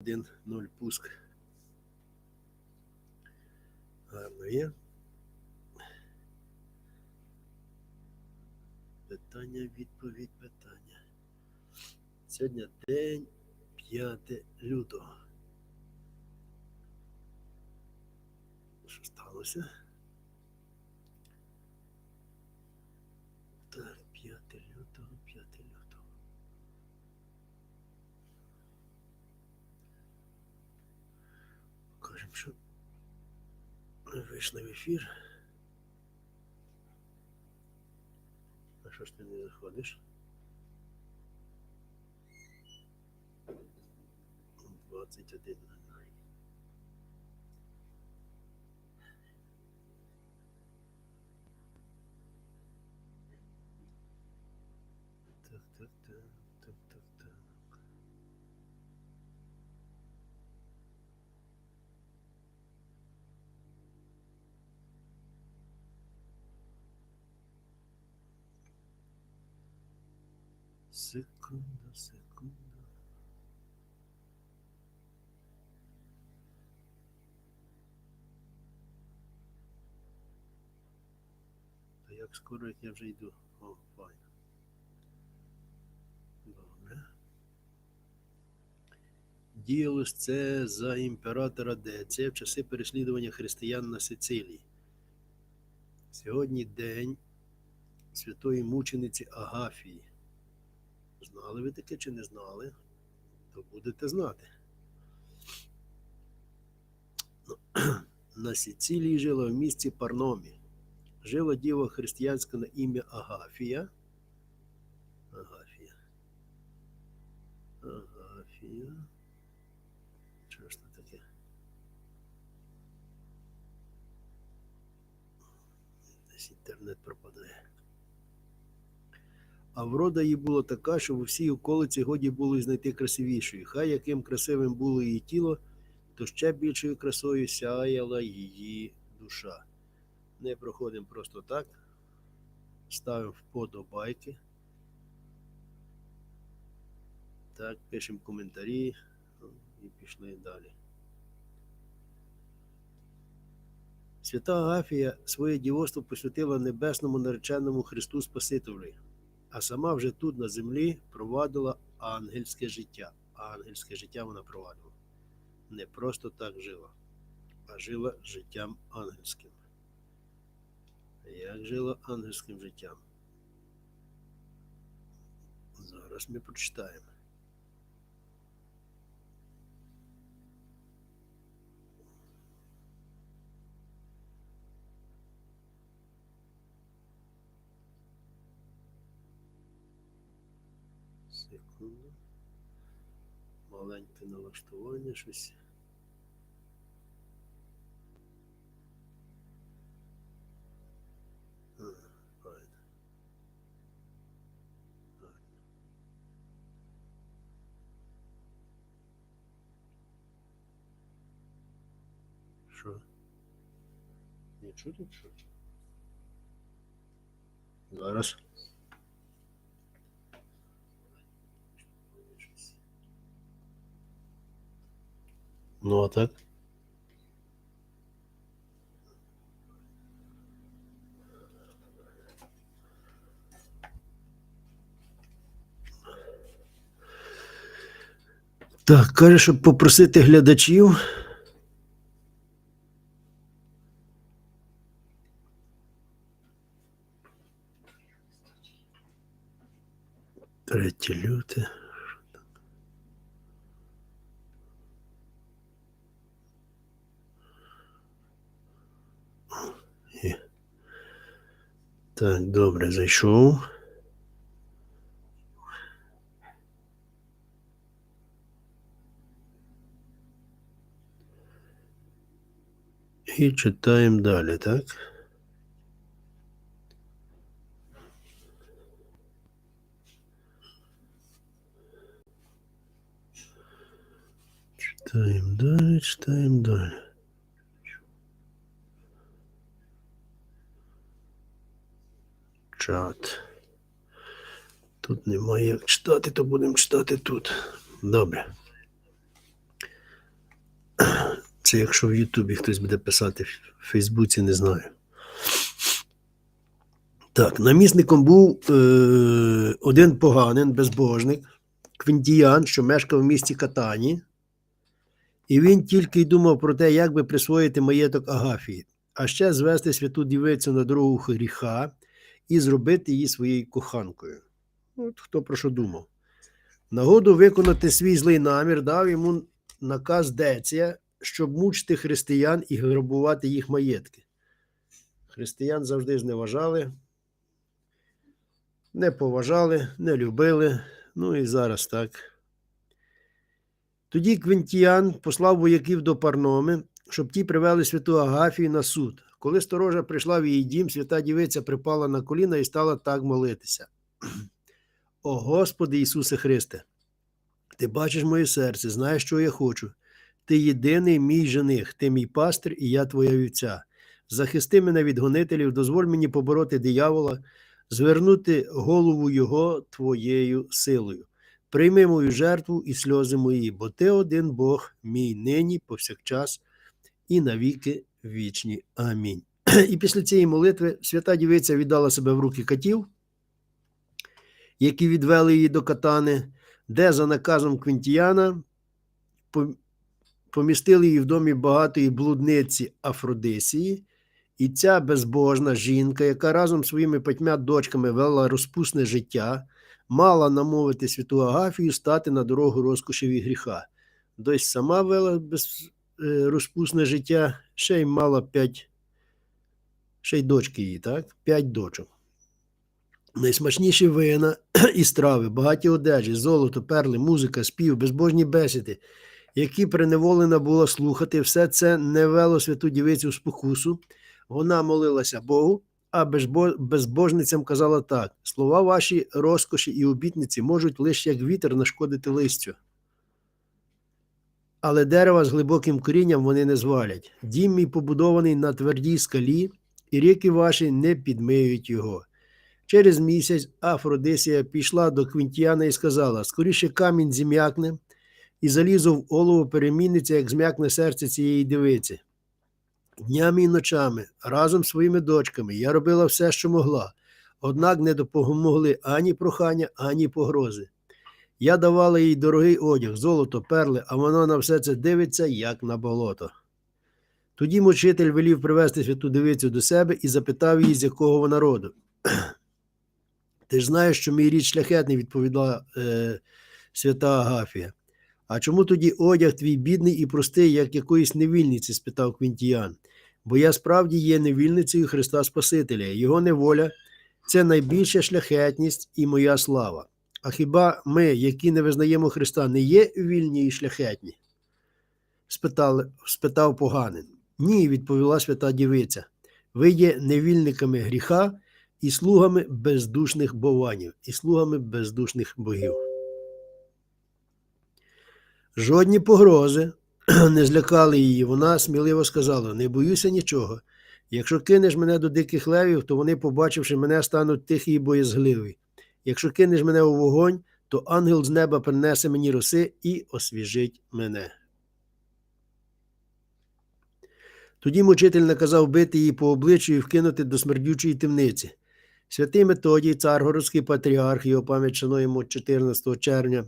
1-0 пуск. Гарно є. Питання, відповідь, питання. Сьогодні день 5 лютого. Що сталося? Ми вийшли в ефір. А що ж ти не заходиш? Двадцять один. Секунда, секунда. Та як скоро як я вже йду? О, файно. Добре. Діялось це за імператора Деция в часи переслідування християн на Сицилії. Сьогодні день святої мучениці Агафії. Знали ви таке чи не знали, то будете знати. Ну, На Сицилії жила в місті Парномі. Жила діва християнська на ім'я Агафія. Агафія. Агафія. Що ж це таке? Десь інтернет пропадає. А врода її була така, що в усій околиці годі було знайти красивішою. Хай яким красивим було її тіло, то ще більшою красою сяяла її душа. Не проходимо просто так. Ставимо вподобайки. Так, пишемо коментарі і пішли далі. Свята Агафія своє дівоцтво посвятила небесному нареченому Христу Спасителю а сама вже тут на землі провадила ангельське життя. Ангельське життя вона провадила. Не просто так жила, а жила життям ангельським. Як жила ангельським життям? Зараз ми прочитаємо. Секунду. Маленьке налаштування щось. А, правильно. Правильно. Що? Нічого тут що? Зараз. Ну, а так? Так, каже, щоб попросити глядачів. Третє люте. Так, добре, зайшов. І читаємо далі, так? Читаємо далі, читаємо далі. Чат. Тут немає як читати, то будемо читати тут. Добре. Це якщо в Ютубі хтось буде писати, в Фейсбуці не знаю. Так, намісником був е, один поганин, безбожник, Квінтіян, що мешкав в місті Катані. І він тільки й думав про те, як би присвоїти маєток Агафії, а ще звести святу дівицю на дорогу гріха і зробити її своєю коханкою. От хто про що думав. Нагоду виконати свій злий намір дав йому наказ Деція, щоб мучити християн і грабувати їх маєтки. Християн завжди зневажали, не поважали, не любили. Ну і зараз так. Тоді Квінтіян послав вояків до Парноми, щоб ті привели святу Агафію на суд. Коли сторожа прийшла в її дім, свята дівиця припала на коліна і стала так молитися. О Господи Ісусе Христе, Ти бачиш моє серце, знаєш, що я хочу. Ти єдиний мій жених, ти мій пастир і я твоя вівця. Захисти мене від гонителів, дозволь мені побороти диявола, звернути голову його твоєю силою. Прийми мою жертву і сльози мої, бо ти один Бог, мій нині, повсякчас і навіки вічні. Амінь. І після цієї молитви свята дівиця віддала себе в руки катів, які відвели її до катани, де за наказом Квінтіяна помістили її в домі багатої блудниці Афродисії, і ця безбожна жінка, яка разом з своїми п'ятьма дочками вела розпусне життя, мала намовити святу Агафію стати на дорогу розкошів і гріха. Дось сама вела без, е, розпусне життя, ще й мала п'ять, ще й дочки її, так? П'ять дочок. Найсмачніші вина і страви, багаті одежі, золото, перли, музика, спів, безбожні бесіди, які приневолена була слухати, все це не вело святу дівицю спокусу. Вона молилася Богу, а безбожницям казала так: слова ваші, розкоші і обітниці можуть лише як вітер нашкодити листю. Але дерева з глибоким корінням вони не звалять. Дім мій побудований на твердій скалі, і ріки ваші не підмиють його. Через місяць Афродисія пішла до Квінтіяна і сказала: скоріше камінь зім'якне, і залізо в олово переміниться, як зм'якне серце цієї дивиці. Днями і ночами, разом з своїми дочками, я робила все, що могла, однак не допомогли ані прохання, ані погрози. Я давала їй дорогий одяг, золото, перли, а вона на все це дивиться, як на болото. Тоді мучитель велів привезти святу дивицю до себе і запитав її, з якого вона роду. Ти ж знаєш, що мій рід шляхетний, відповіла е, свята Агафія. А чому тоді одяг твій бідний і простий, як якоїсь невільниці? спитав Квінтіян. Бо я справді є невільницею Христа Спасителя, його неволя це найбільша шляхетність і моя слава. А хіба ми, які не визнаємо Христа, не є вільні і шляхетні? Спитали, спитав поганин. Ні, відповіла свята дівиця. Ви є невільниками гріха і слугами бездушних бованів, і слугами бездушних богів. Жодні погрози не злякали її. Вона сміливо сказала: Не боюся нічого. Якщо кинеш мене до диких левів, то вони, побачивши мене, стануть тихі і боязгливі. Якщо кинеш мене у вогонь, то ангел з неба принесе мені роси і освіжить мене. Тоді мучитель наказав бити її по обличчю і вкинути до смердючої темниці. Святий Методій, царгородський патріарх, його пам'ять шануємо 14 червня,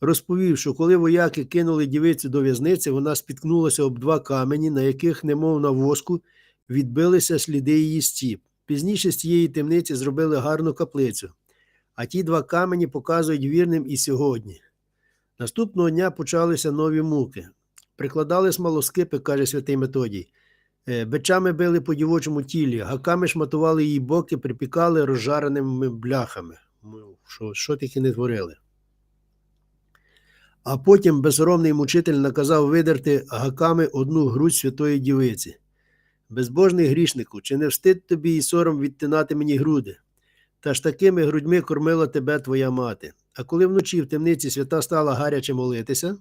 розповів, що коли вояки кинули дівицю до в'язниці, вона спіткнулася об два камені, на яких, немов на воску, відбилися сліди її стіп. Пізніше з цієї темниці зробили гарну каплицю, а ті два камені показують вірним і сьогодні. Наступного дня почалися нові муки. Прикладали смолоскипи, каже святий Методій. Е, Бичами били по дівочому тілі, гаками шматували її боки, припікали розжареними бляхами. Що, що тільки не творили. А потім безсоромний мучитель наказав видерти гаками одну грудь святої дівиці. Безбожний грішнику, чи не встид тобі і сором відтинати мені груди? Та ж такими грудьми кормила тебе твоя мати. А коли вночі в темниці свята стала гаряче молитися,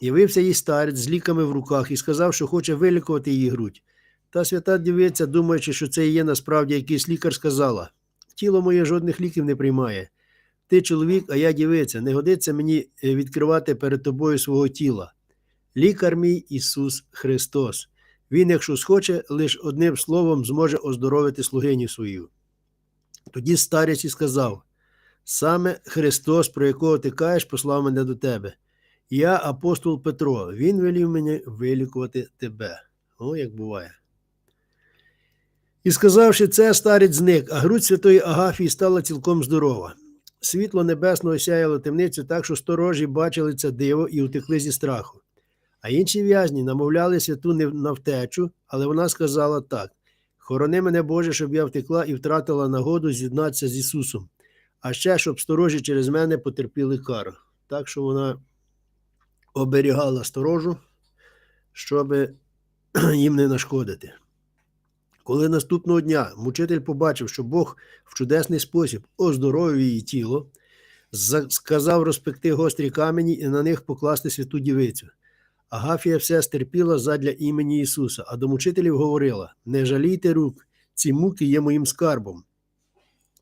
явився їй старець з ліками в руках і сказав, що хоче вилікувати її грудь. Та свята дівиця, думаючи, що це є насправді якийсь лікар, сказала: Тіло моє жодних ліків не приймає. Ти чоловік, а я дівиця, не годиться мені е, відкривати перед тобою свого тіла. лікар мій Ісус Христос. Він, якщо схоче, лише одним словом зможе оздоровити слугиню свою. Тоді старець і сказав: Саме Христос, про якого ти каєш, послав мене до тебе. Я апостол Петро, він велів мені вилікувати тебе. О, як буває. І сказавши це, старець зник, а грудь святої Агафії стала цілком здорова. Світло небесно осяяло темницю так, що сторожі бачили це диво і утекли зі страху. А інші в'язні намовляли святу на втечу, але вона сказала так: Хорони мене, Боже, щоб я втекла і втратила нагоду з'єднатися з Ісусом, а ще щоб сторожі через мене потерпіли кару. Так що вона оберігала сторожу, щоб їм не нашкодити. Коли наступного дня мучитель побачив, що Бог в чудесний спосіб оздоровив її тіло, сказав розпекти гострі камені і на них покласти святу дівицю. Агафія все стерпіла задля імені Ісуса, а до мучителів говорила: Не жалійте рук, ці муки є моїм скарбом.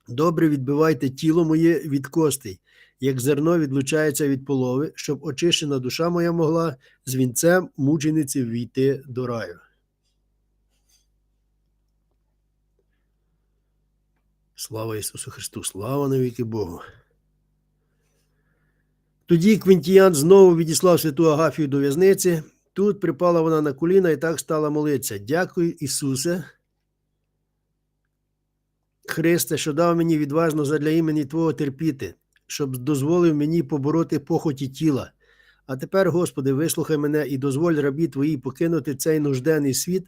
Добре відбивайте тіло моє від костей, як зерно відлучається від полови, щоб очищена душа моя могла з вінцем мучениці війти до раю. Слава Ісусу Христу! Слава навіки Богу! Тоді Квінтіян знову відіслав святу Агафію до в'язниці. Тут припала вона на коліна і так стала молитися. Дякую, Ісусе. Христе, що дав мені відважно задля імені Твого терпіти, щоб дозволив мені побороти похоті тіла. А тепер, Господи, вислухай мене і дозволь рабі Твоїй покинути цей нужденний світ,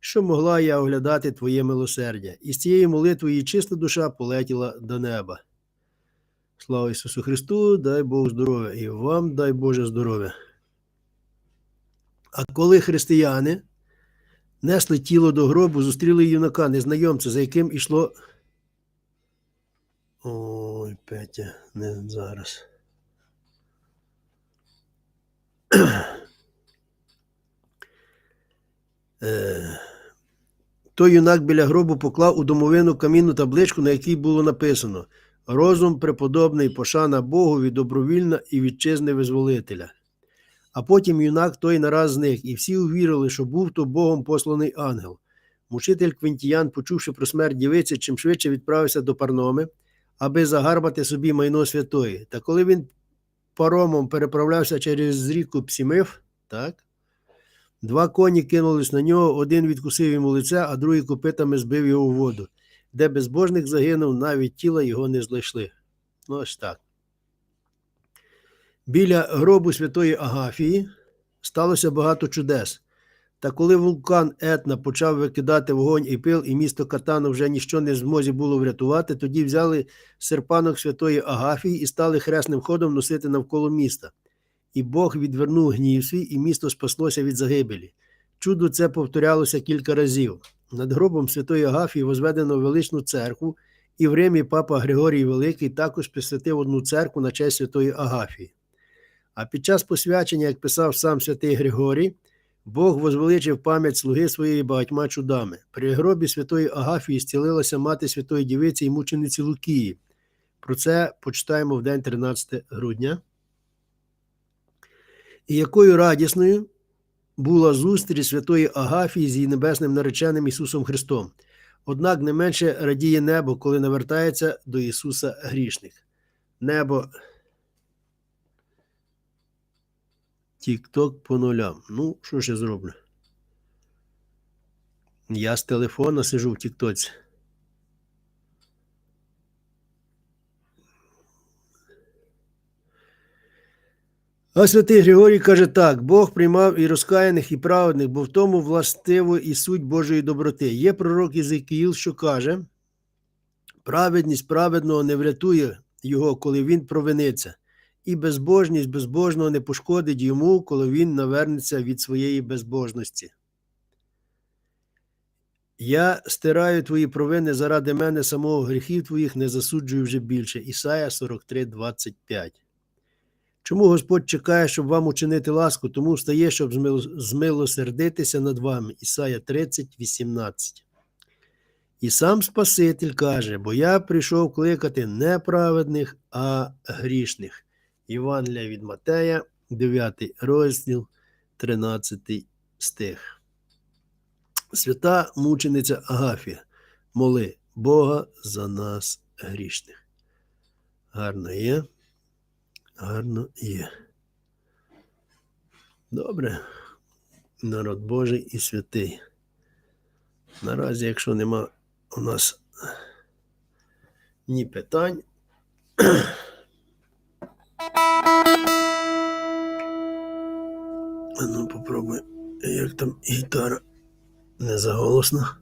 що могла я оглядати Твоє милосердя. І з цією молитвою чиста душа полетіла до неба. Слава Ісусу Христу, дай Бог здоров'я і вам дай Боже здоров'я. А коли християни несли тіло до гробу, зустріли юнака, незнайомця, за яким ішло. Ой, Петя, не зараз. Е, той юнак біля гробу поклав у домовину камінну табличку, на якій було написано Розум преподобний, пошана Богові, добровільна і вітчизни визволителя. А потім юнак той нараз зник, і всі увірили, що був то Богом посланий ангел. Мучитель Квінтіян, почувши про смерть дівиці, чим швидше відправився до Парноми, аби загарбати собі майно святої. Та коли він паромом переправлявся через ріку Псімив, так, два коні кинулись на нього, один відкусив йому лице, а другий копитами збив його у воду. Де безбожник загинув, навіть тіла його не знайшли. Ну, ось так. Біля гробу святої Агафії сталося багато чудес. Та коли вулкан Етна почав викидати вогонь і пил, і місто Катану вже ніщо не змозі було врятувати, тоді взяли серпанок святої Агафії і стали хресним ходом носити навколо міста. І Бог відвернув гнів свій, і місто спаслося від загибелі. Чудо це повторялося кілька разів. Над гробом святої Агафії возведено величну церкву, і в Римі папа Григорій Великий також присвятив одну церкву на честь святої Агафії. А під час посвячення, як писав сам святий Григорій, Бог возвеличив пам'ять слуги своєї багатьма чудами. При гробі святої Агафії зцілилася мати святої дівиці і мучениці Лукії. Про це почитаємо в день 13 грудня. І якою радісною була зустріч святої Агафії з її небесним нареченим Ісусом Христом. Однак не менше радіє небо, коли навертається до Ісуса грішних. Небо. Тік-ток по нулям. Ну, що ж я зроблю? Я з телефона сижу в Тіктоці. А святий Григорій каже так: Бог приймав і розкаяних, і праведних, бо в тому властиво і суть Божої доброти. Є пророк Єзекіїл, що каже: праведність праведного не врятує його, коли він провиниться, і безбожність безбожного не пошкодить йому, коли він навернеться від своєї безбожності. Я стираю твої провини заради мене самого гріхів твоїх не засуджую вже більше. Ісая 43, 25. Чому Господь чекає, щоб вам учинити ласку, тому встає, щоб змилосердитися над вами. Ісая 30, 18. І сам Спаситель каже, бо я прийшов кликати не праведних, а грішних. Євангелія від Матея, 9 розділ, 13 стих. Свята мучениця Агафія, моли Бога за нас грішних. Гарно є. Гарно є. Добре. Народ Божий і святий. Наразі, якщо нема у нас ні питань. Ну попробуй, як там гітара не заголосна.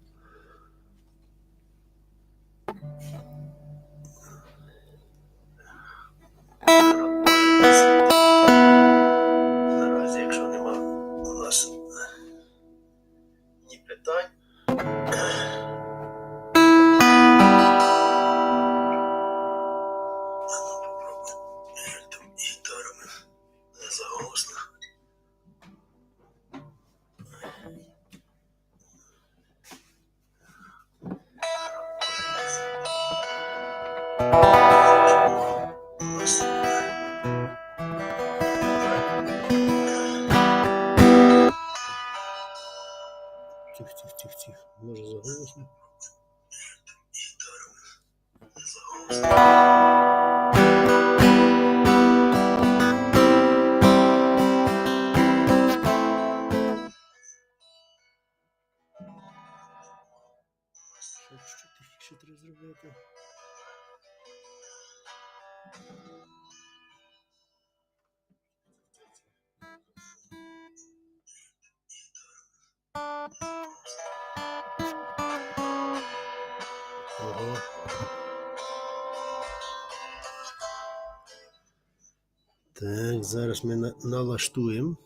Так, зараз ми на- налаштуємо.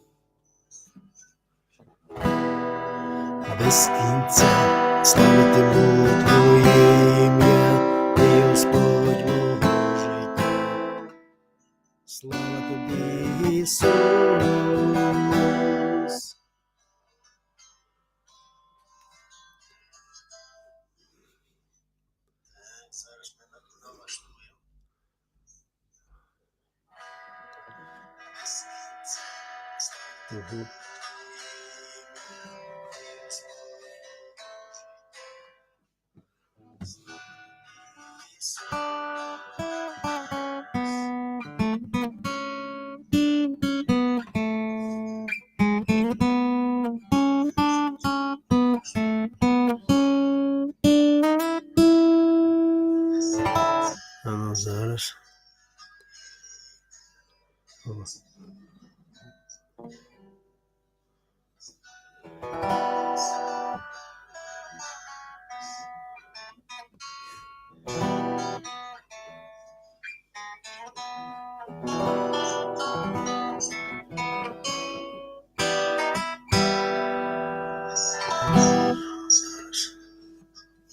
Без кінця ставити Твоє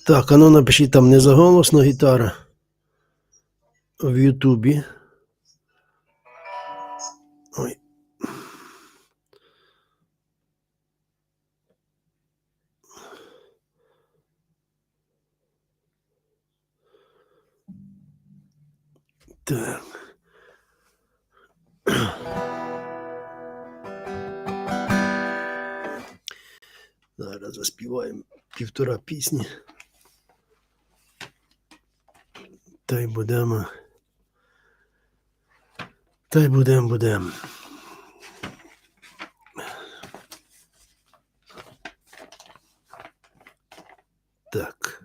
Так, а ну напишіть там незаголосно гітара в Ютубі. Ой. Так. Зараз заспіваємо півтора пісні. Та й будемо. Та й будемо, будемо. Так.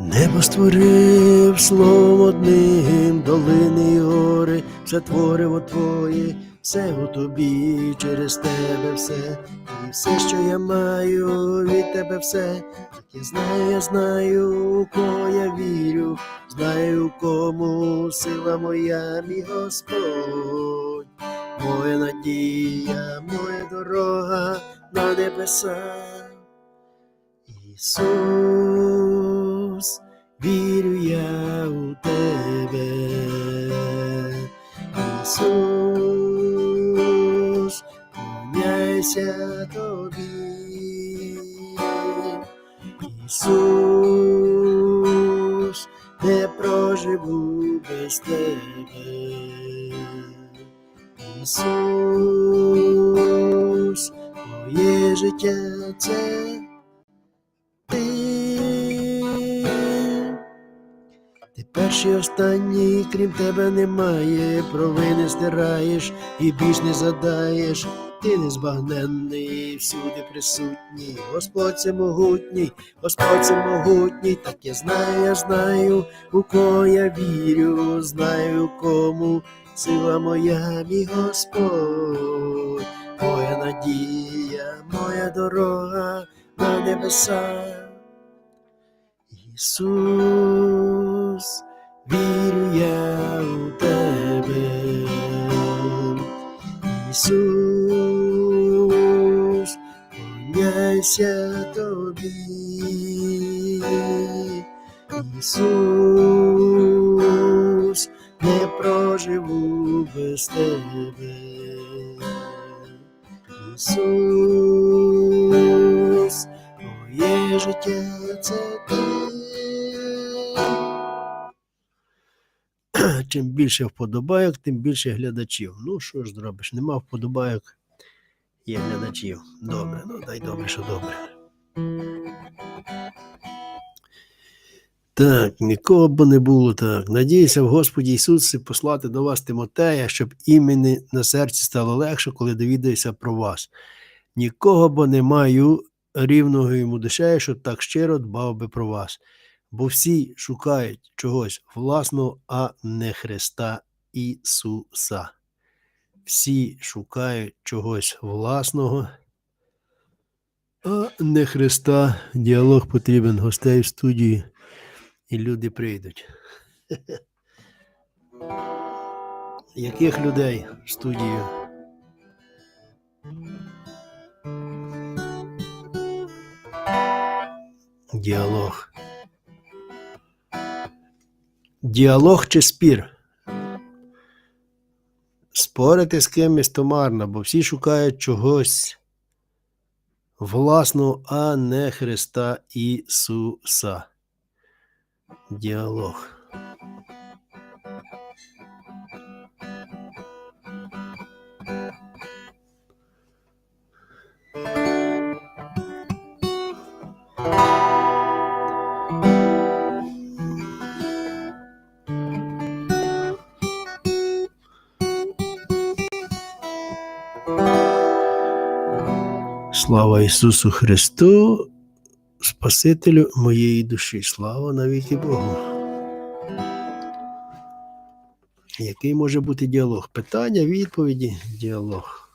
Небо створив словом одним, долини гори, все твориво твоє, все у тобі, через тебе все, і все, що я маю, від тебе все. Так я знаю, я знаю, у кого я вірю, знаю, кому сила моя, мій Господь, моя надія, моя дорога на небеса. Ісус, вірю я у тебе. Ісус, поняйся тобі. Ісус, не проживу без тебе. Ісус, моє життя це ти. Ти перший останній, крім тебе немає, провини стираєш і більш не задаєш. Ти незбагненний, всюди присутній, Господь це могутній, Господь це могутній, так я знаю, я знаю, у кого я вірю, знаю кому сила моя, мій Господь, моя надія, моя дорога на небеса. Ісус, вірю я у тебе. Ісус, поняйся тобі. Ісус, не проживу без тебе. Ісус, моє життя це ти. Чим більше вподобайок, тим більше глядачів. Ну, що ж зробиш, нема вподобайок, є глядачів. Добре, ну дай добре, що добре. Так, нікого б не було так. Надіюся в Господі Ісусі послати до вас Тимотея, щоб імені на серці стало легше, коли довідаюся про вас. Нікого бо не маю рівного йому душею, що так щиро дбав би про вас. Бо всі шукають чогось власного, а не Христа Ісуса. Всі шукають чогось власного, а не Христа. Діалог потрібен гостей в студії, і люди прийдуть. Яких людей в студію? Діалог. Діалог чи спір? Спорити з кимось то марно, бо всі шукають чогось власного, а не Христа Ісуса. Діалог. Слава Ісусу Христу, Спасителю моєї душі. Слава навіки Богу. Який може бути діалог? Питання, відповіді, діалог.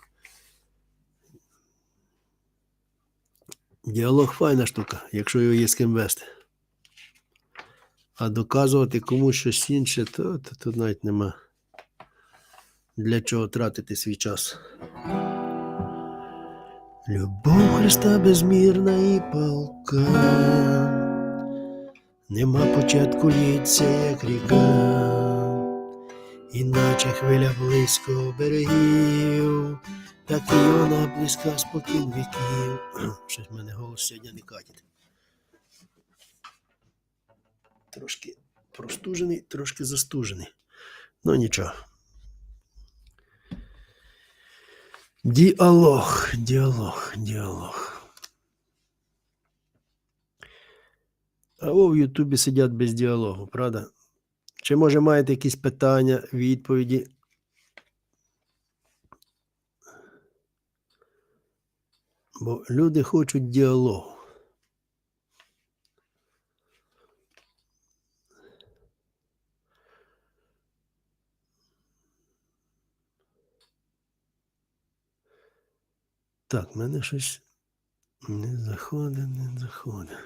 Діалог файна штука, якщо його є з ким вести. А доказувати комусь щось інше, то, тут навіть нема. Для чого тратити свій час. Любов Христа безмірна і палка, нема початку літься, як ріка, іначе хвиля близько берегів, так і вона близька спокін віків. Щось в мене голос сьогодні не катить. Трошки простужений, трошки застужений. Ну нічого. Діалог, діалог, діалог. А в Ютубі сидять без діалогу, правда? Чи може маєте якісь питання, відповіді? Бо люди хочуть діалогу. Так, мене щось не заходить, не заходить.